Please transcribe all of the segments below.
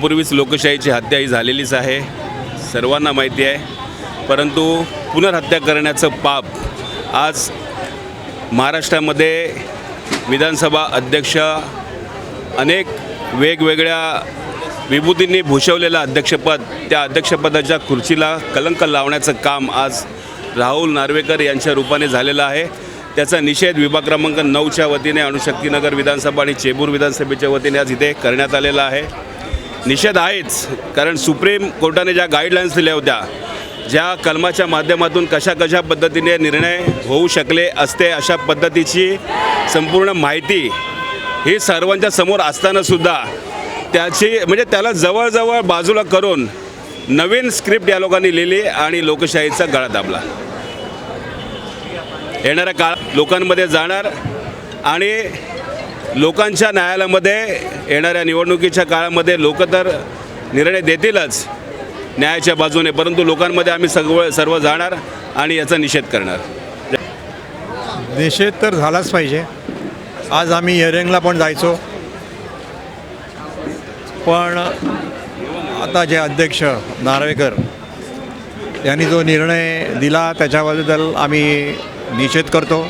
पूर्वीच लोकशाहीची हत्या ही झालेलीच आहे. सर्वांना माहिती आहे. परंतु पुनर्हत्या करण्याचं पाप आज महाराष्ट्रामध्ये विधानसभा अध्यक्ष अनेक वेगवेगळ्या विभूतींनी भूषवलेलं अध्यक्षपद त्या अध्यक्षपदाच्या खुर्चीला कलंक लावण्याचं काम आज राहुल नार्वेकर यांच्या रूपाने झालेलं आहे. त्याचा निषेध विभाग क्रमांक नऊच्या वतीने अणुशक्तीनगर विधानसभा आणि चेंबूर विधानसभेच्या वतीने आज इथे करण्यात आलेला आहे. निषेध आहेच. कारण सुप्रीम कोर्टाने ज्या गाईडलाईन्स दिल्या होत्या ज्या कलमाच्या माध्यमातून कशा कशा पद्धतीने निर्णय होऊ शकले असते अशा पद्धतीची संपूर्ण माहिती ही सर्वांच्या समोर असतानासुद्धा त्याची म्हणजे त्याला जवळजवळ बाजूला करून नवीन स्क्रिप्ट या लोकांनी लिहिली आणि लोकशाहीचा गळा दाबला. येणारा काळ लोकांमध्ये जाणार आणि लोकांच्या न्यायालयामध्ये येणाऱ्या निवडणुकीच्या काळामध्ये लोक तर निर्णय देतीलच न्यायाच्या बाजूने परंतु लोकांमध्ये आम्ही सगळं सर्व जाणार आणि याचा निषेध करणार. निषेध तर झालाच पाहिजे. आज आम्ही हिअरिंगला पण जायचो. पण आता जे अध्यक्ष नार्वेकर यांनी जो निर्णय दिला त्याच्याबद्दल आम्ही निषेध करतो.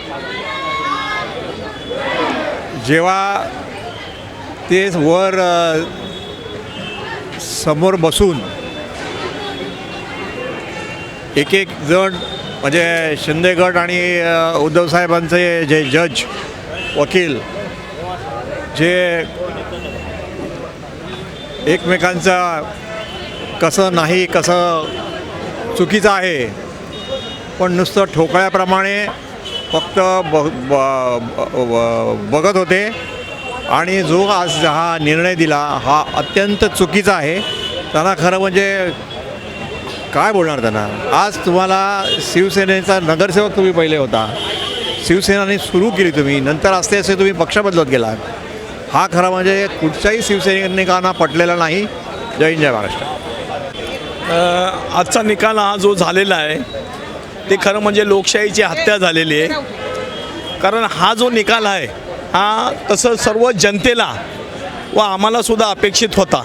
जेव्हा ते वर समोर बसून एक एक जण म्हणजे शिंदेगड आणि उद्धवसाहेबांचे जे जज वकील जे एकमेकांचा कसं नाही कसं चुकीचं आहे पण नुसतं ठोकळ्याप्रमाणे फक्त ब ब- बघत होते. आणि जो आज हा निर्णय दिला हा अत्यंत चुकीचा आहे. त्यांना खरं म्हणजे काय बोलणार त्यांना? आज तुम्हाला शिवसेनेचा नगरसेवक तुम्ही पहिले होता. शिवसेनाने सुरू केली तुम्ही. नंतर असते असे तुम्ही पक्ष बदलत गेलात. हा खरा म्हणजे कुठच्याही शिवसैनिकांना पटलेला नाही. जय हिंद जय महाराष्ट्र. आजचा निकाल हा जो झालेला आहे ते खरं म्हणजे लोकशाहीची हत्या झालेली आहे. कारण हा जो निकाल आहे हा तसं सर्व जनतेला व आम्हालासुद्धा अपेक्षित होता.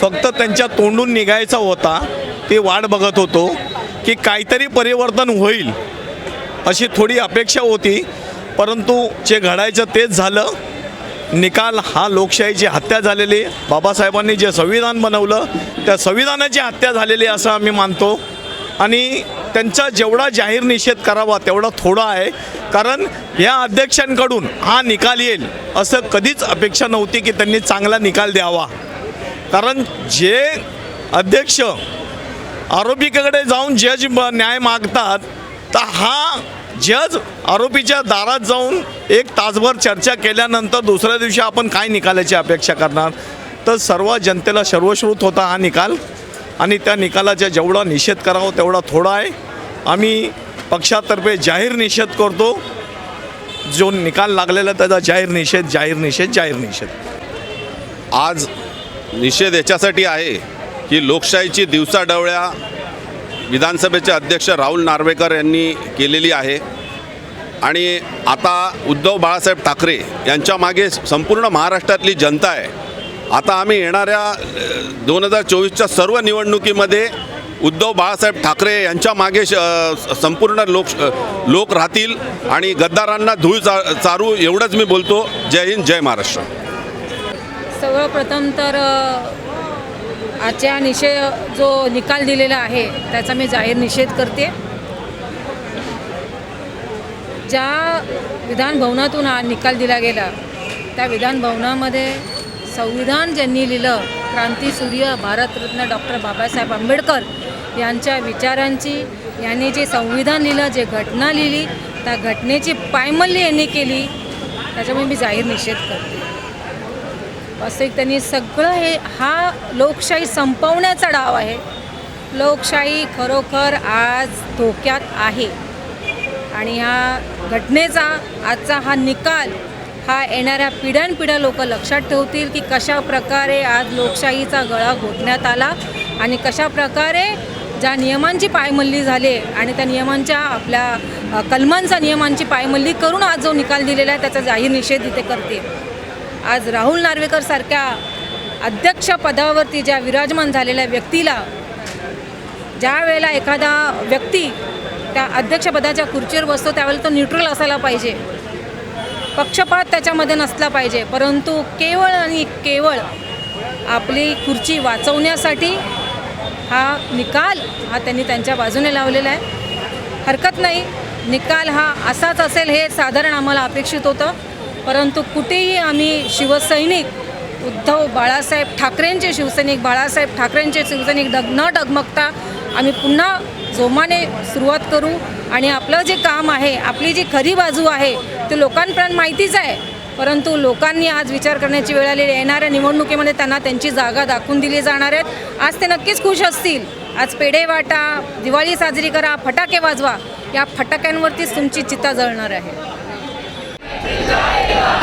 फक्त त्यांच्या तोंडून निघायचा होता ते वाट बघत होतो की काहीतरी परिवर्तन होईल अशी थोडी अपेक्षा होती. परंतु जे घडायचं तेच झालं. निकाल हा लोकशाहीची हत्या झालेली बाबासाहेबांनी जे संविधान बनवलं त्या संविधानाची हत्या झालेली असं आम्ही मानतो. आणि त्यांचा जेवढा जाहीर निषेध करावा तेवढा थोडा आहे. कारण या अध्यक्षांकडून हा निकाल येईल असं कधीच अपेक्षा नव्हती की त्यांनी चांगला निकाल द्यावा. कारण जे अध्यक्ष आरोपीकडे जाऊन जज न्याय मागतात तर हा जज आरोपीच्या दारात जाऊन एक तासभर चर्चा केल्यानंतर दुसऱ्या दिवशी आपण काय निकालाची अपेक्षा करणार? तर सर्व जनतेला सर्वश्रुत होता हा निकाल. आणि त्या निकालाचा जेवढा निषेध करावा तेवढा थोडा आहे. आम्ही पक्षातर्फे जाहीर निषेध करतो. जो निकाल लागलेला त्याचा जाहीर निषेध जाहीर निषेध जाहीर निषेध. आज निषेध याच्यासाठी आहे की लोकशाहीची दिवसाढवळ्या विधानसभेचे अध्यक्ष राहुल नार्वेकर यांनी केलेली आहे. आणि आता उद्धव बाळासाहेब ठाकरे यांच्या मागे संपूर्ण महाराष्ट्रातली जनता आहे. आता आम्ही येणाऱ्या दोन हजार चोवीसच्या सर्व निवडणुकीमध्ये उद्धव बाळासाहेब ठाकरे यांच्या मागे संपूर्ण लोक लोक राहतील आणि गद्दारांना धूळ चा चारू एवढंच मी बोलतो. जय हिंद जय महाराष्ट्र. सर्वप्रथम तर आजच्या निषेध जो निकाल दिलेला आहे त्याचा मी जाहीर निषेध करते. ज्या विधानभवनातून हा निकाल दिला गेला त्या विधानभवनामध्ये संविधान ज्यांनी लिहिलं क्रांतीसूर्य भारतरत्न डॉक्टर बाबासाहेब आंबेडकर यांच्या विचारांची यांनी जे संविधान लिहिलं जे घटना लिहिली त्या घटनेची पायमल्ली यांनी केली त्याच्यामुळे मी जाहीर निषेध करते. वास्तविक त्यांनी सगळं हे हा लोकशाही संपवण्याचा डाव आहे. लोकशाही खरोखर आज धोक्यात आहे. आणि ह्या घटनेचा आजचा हा निकाल हा येणाऱ्या पिढ्यानपिढ्या लोक लक्षात ठेवतील की कशा प्रकारे आज लोकशाहीचा गळा घोटण्यात आला आणि कशा प्रकारे ज्या नियमांची पायमल्ली झाली आणि त्या नियमांच्या आपल्या कलमांचा नियमांची पायमल्ली करून आज जो निकाल दिलेला आहे त्याचा जाहीर निषेध इथे करते आज राहुल नार्वेकर सारख्या अध्यक्ष पदावरती ज्या विराजमान झालेल्या व्यक्तीला ज्या वेळेला एखादा व्यक्ती त्या अध्यक्षपदाच्या खुर्चीवर बसतो त्यावेळेला तो न्यूट्रल असायला पाहिजे. पक्षपात त्याच्यामध्ये नसला पाहिजे. परंतु केवळ आणि केवळ आपली खुर्ची वाचवण्यासाठी हा निकाल हा त्यांनी त्यांच्या बाजूने लावलेला आहे. हरकत नाही. निकाल हा असाच असेल हे साधारण आम्हाला अपेक्षित होतं. परंतु कुठेही आम्ही शिवसैनिक उद्धव बाळासाहेब ठाकरेंचे शिवसैनिक बाळासाहेब ठाकरेंचे शिवसैनिक डग न डगमगता आम्ही पुन्हा जोमाने सुरुवात करू आणि आपलं जे काम आहे आपली जी खरी बाजू आहे ते लोकांपर्यंत माहितीच आहे. परंतु लोकांनी आज विचार करण्याची वेळ आलेली येणाऱ्या निवडणुकीमध्ये त्यांना त्यांची जागा दाखवून दिली जाणार आहेत. आज ते नक्कीच खुश असतील. आज पेढे वाटा दिवाळी साजरी करा फटाके वाजवा या फटाक्यांवरतीच तुमची चित्ता जळणार आहे.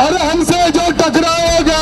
अरे हमसे जो टकराएगा